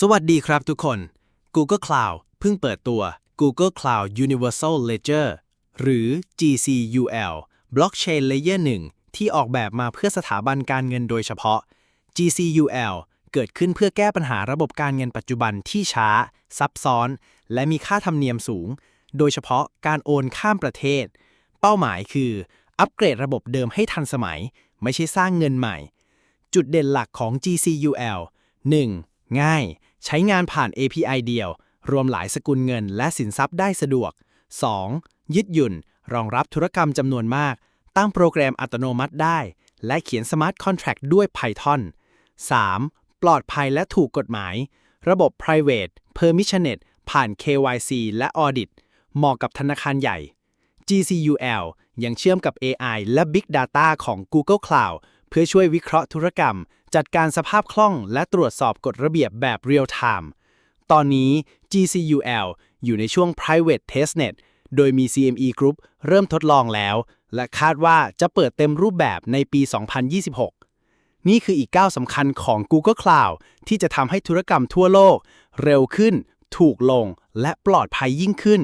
สวัสดีครับทุกคน Google Cloud เพิ่งเปิดตัว Google Cloud Universal Ledger หรือ GCUL Blockchain Layer 1 ที่ออกแบบมาเพื่อสถาบันการเงินโดยเฉพาะ GCUL เกิดขึ้นเพื่อแก้ปัญหาระบบการเงินปัจจุบันที่ช้า ซับซ้อน และมีค่าธรรมเนียมสูง โดยเฉพาะการโอนข้ามประเทศ เป้าหมายคือ อัปเกรดระบบเดิมให้ทันสมัย ไม่ใช่สร้างเงินใหม่ จุดเด่นหลักของ GCUL 1. ง่าย ใช้งานผ่าน API เดียว รวมหลายสกุลเงินและสินทรัพย์ได้สะดวก 2. ยืดหยุ่น รองรับธุรกรรมจำนวนมาก ตั้งโปรแกรมอัตโนมัติได้ และเขียน Smart Contract ด้วย Python 3. ปลอดภัยและถูกกฎหมาย ระบบ private permissioned ผ่าน KYC และ Audit เหมาะกับธนาคารใหญ่ GCUL ยังเชื่อมกับ AI และ Big Data ของ Google Cloud เพื่อช่วยวิเคราะห์ธุรกรรม จัดการสภาพคล่องและตรวจสอบกฎระเบียบแบบ Real Time ตอนนี้ GCUL อยู่ในช่วง Private Testnet โดยมี CME Group เริ่มทดลองแล้ว และคาดว่าจะเปิดเต็มรูปแบบในปี 2026 นี่คืออีกก้าวสำคัญของ Google Cloud ที่จะทำให้ธุรกรรมทั่วโลก เร็วขึ้น ถูกลง และปลอดภัยยิ่งขึ้น